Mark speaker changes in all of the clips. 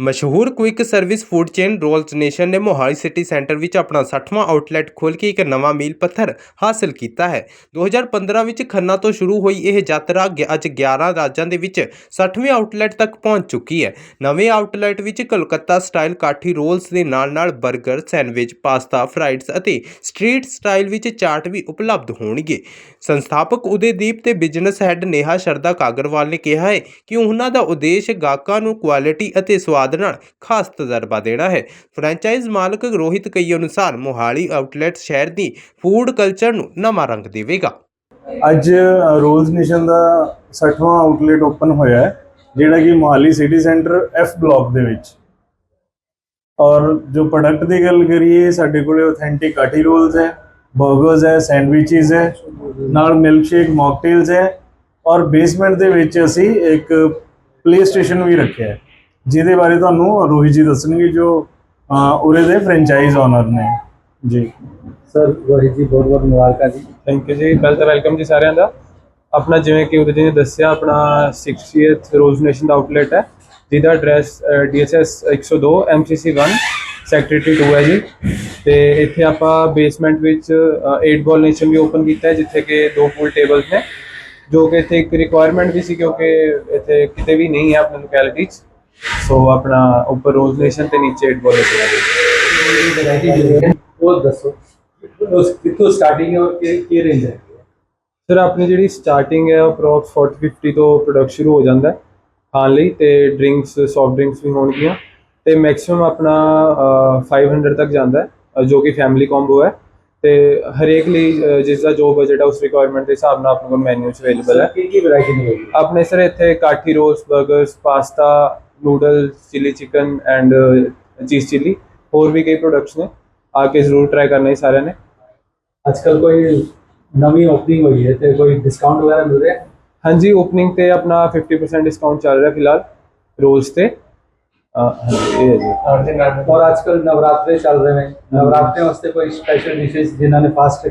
Speaker 1: ਮਸ਼ਹੂਰ quick service food chain rolls nation ਨੇ Mohali city centre ਵਿੱਚ ਆਪਣਾ 60ਵਾਂ ਆਊਟਲੈਟ ਖੋਲ੍ਹ ਕੇ ਇੱਕ ਨਵਾਂ ਮੀਲ ਪੱਥਰ ਹਾਸਲ ਕੀਤਾ ਹੈ। 2015 ਵਿੱਚ ਖੰਨਾ ਤੋਂ ਸ਼ੁਰੂ ਹੋਈ ਇਹ ਯਾਤਰਾ ਅੱਜ 11 ਰਾਜਾਂ ਦੇ ਵਿੱਚ 60ਵੇਂ ਆਊਟਲੈਟ ਤੱਕ ਪਹੁੰਚ ਚੁੱਕੀ ਹੈ। ਨਵੇਂ ਆਊਟਲੈਟ ਵਿੱਚ ਕੋਲਕਾਤਾ ਸਟਾਈਲ ਕਾਠੀ ਰੋਲਸ ਦੇ ਨਾਲ-ਨਾਲ 버ਗਰ ਸੈਂਡਵਿਚ ਪਾਸਤਾ ਫਰਾਈਡਸ ਅਤੇ ਸਟਰੀਟ ਸਟਾਈਲ ਵਿੱਚ ਚਾਟ ਵੀ ਉਪਲਬਧ ਹੋਣਗੇ। ਸੰਸਥਾਪਕ ਉਦੇਦੀਪ ਤੇ ਬਿਜ਼ਨਸ ਹੈੱਡ ਨੇਹਾ ਸ਼ਰਦਾ ਕਾਗਰਵਾਲ ਨੇ ਕਿਹਾ ਹੈ ਕਿ ਉਹਨਾਂ ਦਾ ਉਦੇਸ਼ ਗਾਹਕਾਂ ਨੂੰ ਕੁਆਲਿਟੀ ਅਤੇ ਸਵਾਦ ਨਾਲ ਖਾਸ ਤਜਰਬਾ ਦੇਣਾ ਹੈ। ਫਰੈਂਚਾਈਜ਼ ਮਾਲਕ ਰੋਹਿਤ ਕਈ ਅਨੁਸਾਰ ਮੋਹਾਲੀ ਆਊਟਲੈਟ ਸ਼ਹਿਰ ਦੀ ਫੂਡ ਕਲਚਰ ਨੂੰ ਨਵਾਂ ਰੰਗ ਦੇਵੇਗਾ।
Speaker 2: ਅੱਜ ਰੋਲਸ ਨੇਸ਼ਨ ਦਾ 60ਵਾਂ ਆਊਟਲੈਟ ਓਪਨ ਹੋਇਆ ਹੈ, ਜਿਹੜਾ ਕਿ Mohali city centre F block ਦੇ ਵਿੱਚ। ਔਰ ਜੋ ਪ੍ਰੋਡਕਟ ਦੀ ਗੱਲ ਕਰੀਏ, ਸਾਡੇ ਕੋਲੇ ਆਥੈਂਟਿਕ ਕਾਠੀ ਰੋਲਸ ਹੈ 버ਗਰਸ ਹੈ ਸੈਂਡਵਿਚਸ ਹੈ, ਨਾਲ ਮਿਲਕ ਸ਼ੇਕ ਮੌਕਟੇਲਸ ਹੈ, ਔਰ ਬੇਸਮੈਂਟ ਦੇ ਵਿੱਚ ਅਸੀਂ ਇੱਕ ਪਲੇ ਸਟੇਸ਼ਨ ਵੀ ਰੱਖਿਆ ਹੈ। ਜਿਹਦੇ ਬਾਰੇ ਤੁਹਾਨੂੰ ਰੋਹਿਤ ਜੀ ਦੱਸਣਗੇ ਜੋ ਉਰੇ ਦੇ ਫਰੈਂਚਾਈਜ਼ ਓਨਰ ਨੇ। ਜੀ।
Speaker 3: ਸਰ ਰੋਹਿਤ ਜੀ ਬਹੁਤ ਬਹੁਤ ਮੁਬਾਰਕਾਂ ਜੀ।
Speaker 4: ਥੈਂਕ ਯੂ ਜੀ। ਪਹਿਲਾਂ ਤਾਂ ਵੈਲਕਮ ਜੀ ਸਾਰਿਆਂ ਦਾ। ਆਪਣਾ ਜਿਵੇਂ ਕਿ ਉਹਦੇ ਜੀ ਨੇ ਦੱਸਿਆ ਆਪਣਾ 60th ਰੋਜ਼ ਨੇਸ਼ਨ ਦਾ ਆਊਟਲੈਟ ਹੈ। ਜਿਹਦਾ ਐਡਰੈਸ DSS 102 MCC 1 ਸੈਕਟਰੀ 2 ਹੈ ਜੀ। ਤੇ ਇੱਥੇ ਆਪਾਂ ਬੇਸਮੈਂਟ ਵਿੱਚ 8 ਬਾਲ ਨੇਸ਼ਨ ਵੀ ਓਪਨ ਕੀਤਾ ਹੈ ਜਿੱਥੇ ਕਿ ਦੋ ਪੂਲ ਟੇਬਲਸ ਨੇ। ਜੋ ਕਿ ਇੱਥੇ ਇੱਕ ਰਿਕੁਆਇਰਮੈਂਟ ਵੀ ਸੀ ਕਿਉਂਕਿ ਇੱਥੇ ਕਿਤੇ ਵੀ ਨਹੀਂ ਹੈ ਆਪਣੀ ਲੋਕੈਲਿਟੀ 'ਚ। ਸੋ ਆਪਣਾ ਉੱਪਰ ਰੋਜ਼ ਨੇਸ਼ਨ ਤੇ ਨੀਚੇ 8 ਬਾਲ ਹੈ
Speaker 3: ਉਹ ਦੱਸੋ ਉਸ ਕਿੱਥੋਂ ਸਟਾਰਟਿੰਗ ਹੈ ਔਰ ਕੀ ਕੀ ਰੇਂਜ ਹੈ?
Speaker 4: ਸਰ ਆਪਣੀ ਜਿਹੜੀ ਸਟਾਰਟਿੰਗ ਹੈ ਅਪਰੋਕਸ 40 50 ਤੋਂ ਪ੍ਰੋਡਕਟ ਸ਼ੁਰੂ ਹੋ ਜਾਂਦਾ ਹੈ ਖਾਣ ਲਈ ਤੇ ਡਰਿੰਕਸ ਸੌਫਟ ਡਰਿੰਕਸ ਵੀ ਹੋਣਗੀਆਂ ਤੇ ਮੈਕਸਿਮਮ ਆਪਣਾ ਅਹ, 500 ਤੱਕ ਜਾਂਦਾ ਹੈ ਜੋ ਕਿ ਫੈਮਿਲੀ ਕੰਬੋ ਹੈ ਤੇ ਹਰੇਕ ਲਈ ਜਿਸ ਦਾ ਜੋ ਬਜਟ ਹੈ ਉਸ ਰਿਕੁਆਇਰਮੈਂਟ ਦੇ ਹਿਸਾਬ ਨਾਲ ਆਪਣੇ ਕੋਲ ਮੈਨੂ ਅਵੇਲੇਬਲ ਹੈ।
Speaker 3: ਕੀ ਕੀ ਵੈਰਾਈਟੀ ਮਿਲੇਗੀ
Speaker 4: ਆਪਣੇ ਸਰ ਇੱਥੇ kathi rolls 버ਗਰਸ pasta noodles chilli chicken and cheese chilli ਹੋਰ ਵੀ ਕਈ ਪ੍ਰੋਡਕਟਸ ਨੇ। ਆ ਕੇ ਜ਼ਰੂਰ ਟਰਾਈ ਕਰਨਾ ਹੀ ਸਾਰਿਆਂ ਨੇ।
Speaker 3: ਅੱਜਕੱਲ ਕੋਈ ਨਵੀਂ ਓਪਨਿੰਗ ਹੋਈ ਹੈ ਤੇ ਕੋਈ ਡਿਸਕਾਊਂਟ ਵਗੈਰਾ ਮਿਲ ਰਿਹਾ ਹੈ
Speaker 4: ਹਾਂਜੀ ਓਪਨਿੰਗ ਤੇ ਆਪਣਾ 50% ਡਿਸਕਾਊਂਟ ਚੱਲ ਰਿਹਾ ਫਿਲਹਾਲ ਰੋਜ਼ ਤੇ ਅਹ, ਹਾਂਜੀ ਇਹ ਹੈ ਜੀ
Speaker 3: ਔਰ ਅੱਜਕੱਲ ਨਵਰਾਤਰੇ ਚੱਲ ਰਹੇ ਨੇ ਨਵਰਾਤਰੇ ਵਾਸਤੇ ਕੋਈ ਸਪੈਸ਼ਲ ਡਿਸ਼ਸ ਜਿਨ੍ਹਾਂ ਨੇ ਫਾਸਟ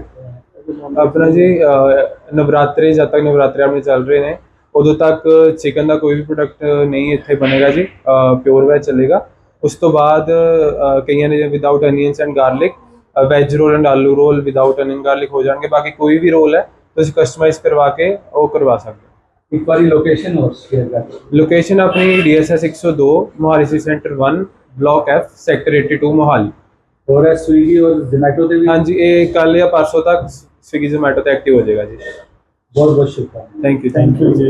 Speaker 4: ਆਪਣਾ ਜੀ ਅਹ, ਨਵਰਾਤਰੇ ਜਦ ਤੱਕ ਨਵਰਾਤਰੇ ਆਪਣੇ ਚੱਲ ਰਹੇ ਨੇ ਉਦੋਂ ਤੱਕ ਚਿਕਨ ਦਾ ਕੋਈ ਵੀ ਪ੍ਰੋਡਕਟ ਨਹੀਂ ਇੱਥੇ ਬਣੇਗਾ ਜੀ ਪਿਓਰ ਵੈਜ ਚੱਲੇਗਾ ਉਸ ਤੋਂ ਬਾਅਦ ਅਹ, ਕਈਆਂ ਨੇ without onions and garlic veg roll and aloo roll without onion garlic ਹੋ ਜਾਣਗੇ ਬਾਕੀ ਕੋਈ ਵੀ ਰੋਲ ਹੈ ਤੁਸੀਂ ਕਸਟਮਾਈਜ਼ ਕਰਵਾ ਕੇ ਉਹ ਕਰਵਾ ਸਕਦੇ ਹੋ
Speaker 3: ਇੱਕ ਵਾਰੀ ਲੋਕੇਸ਼ਨ ਹੋਰ ਸ਼ੇਅਰ ਕਰ ਦਿਓ
Speaker 4: ਲੋਕੇਸ਼ਨ ਆਪਣੀ DSS 102 Mohali city centre 1 block F sector 82 Mohali
Speaker 3: ਹੋਰ ਹੈ ਸਵੀਗੀ ਔਰ ਜ਼ੋਮੈਟੋ ਤੇ ਵੀ
Speaker 4: ਹਾਂਜੀ ਇਹ ਕੱਲ ਜਾਂ ਪਰਸੋਂ ਤੱਕ ਸਵਿਗੀ ਜ਼ੋਮੈਟੋ ਤੇ ਐਕਟਿਵ ਹੋ ਜਾਏਗਾ ਜੀ
Speaker 3: ਬਹੁਤ ਬਹੁਤ ਸ਼ੁਕਰੀਆ
Speaker 4: ਥੈਂਕ ਯੂ
Speaker 2: ਥੈਂਕ ਯੂ ਜੀ